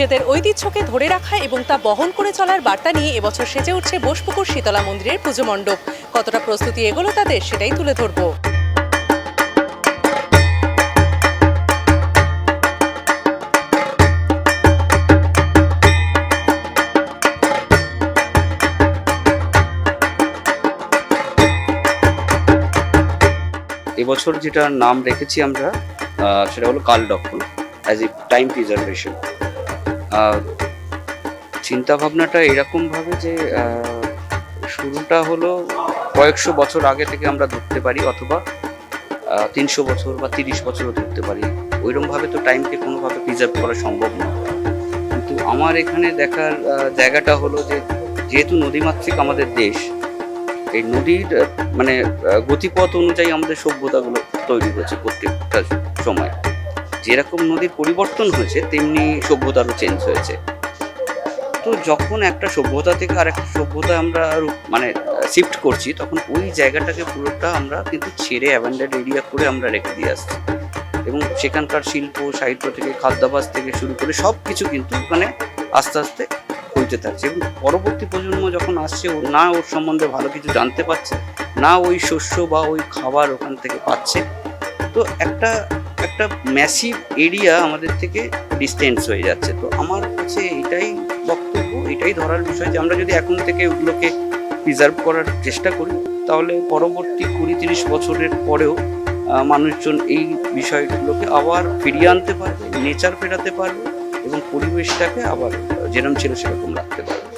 নিজেদের ঐতিহ্যকে ধরে রাখা এবং তা বহন করে চলার বার্তা নিয়ে এবছর সেজে উঠছে বোসপুকুর শীতলা মন্দিরের পুজো মণ্ডপ। কতটা প্রস্তুতি এগোলো তাদের সেটাই তুলে ধরবো। এবছর যেটা নাম রেখেছি আমরা সেটা হলো কাল দখল অ্যাজ এ টাইম প্রিজার্ভেশন চিন্তা ভাবনাটা এরকম ভাবে যে শুরুটা হলো কয়েকশো বছর আগে থেকে আমরা ধরতে পারি, অথবা তিনশো বছর বা তিরিশ বছরও ধরতে পারি। ওইরকম ভাবে তো টাইমকে কোনোভাবে প্রিজার্ভ করা সম্ভব না কিন্তু আমার এখানে দেখার জায়গাটা হলো যে, যেহেতু নদীমাতৃক আমাদের দেশ, এই নদীর মানে গতিপথ অনুযায়ী আমাদের সভ্যতাগুলো তৈরি হয়েছে প্রত্যেকটা সময়। যেরকম নদীর পরিবর্তন হয়েছে, তেমনি সভ্যতারও চেঞ্জ হয়েছে। তো যখন একটা সভ্যতা থেকে আর একটা সভ্যতা আমরা মানে শিফট করছি, তখন ওই জায়গাটাকে পুরোটা আমরা কিন্তু ছেড়ে অ্যাভেন্ডেড এরিয়া করে আমরা রেখে দিয়ে আসছি। এবং সেখানকার শিল্প, সাহিত্য থেকে, খাদ্যাভাস থেকে শুরু করে সব কিছু কিন্তু মানে আস্তে আস্তে হইতে থাকছে। এবং পরবর্তী প্রজন্ম যখন আসছে, ও না ওর সম্বন্ধে ভালো কিছু জানতে পারছে, না ওই শস্য বা ওই খাবার ওখান থেকে পাচ্ছে। তো একটা একটা ম্যাসিভ এরিয়া আমাদের থেকে ডিস্টেন্স হয়ে যাচ্ছে। তো আমার কাছে এটাই বক্তব্য, এটাই ধরার বিষয় যে আমরা যদি এখন থেকে ওগুলোকে প্রিজার্ভ করার চেষ্টা করি, তাহলে পরবর্তী কুড়ি তিরিশ বছরের পরেও মানুষজন এই বিষয়গুলোকে আবার ফিরিয়ে আনতে পারবে নেচার ফেরাতে পারবে এবং পরিবেশটাকে আবার যেরকম ছিল সেরকম রাখতে পারবে।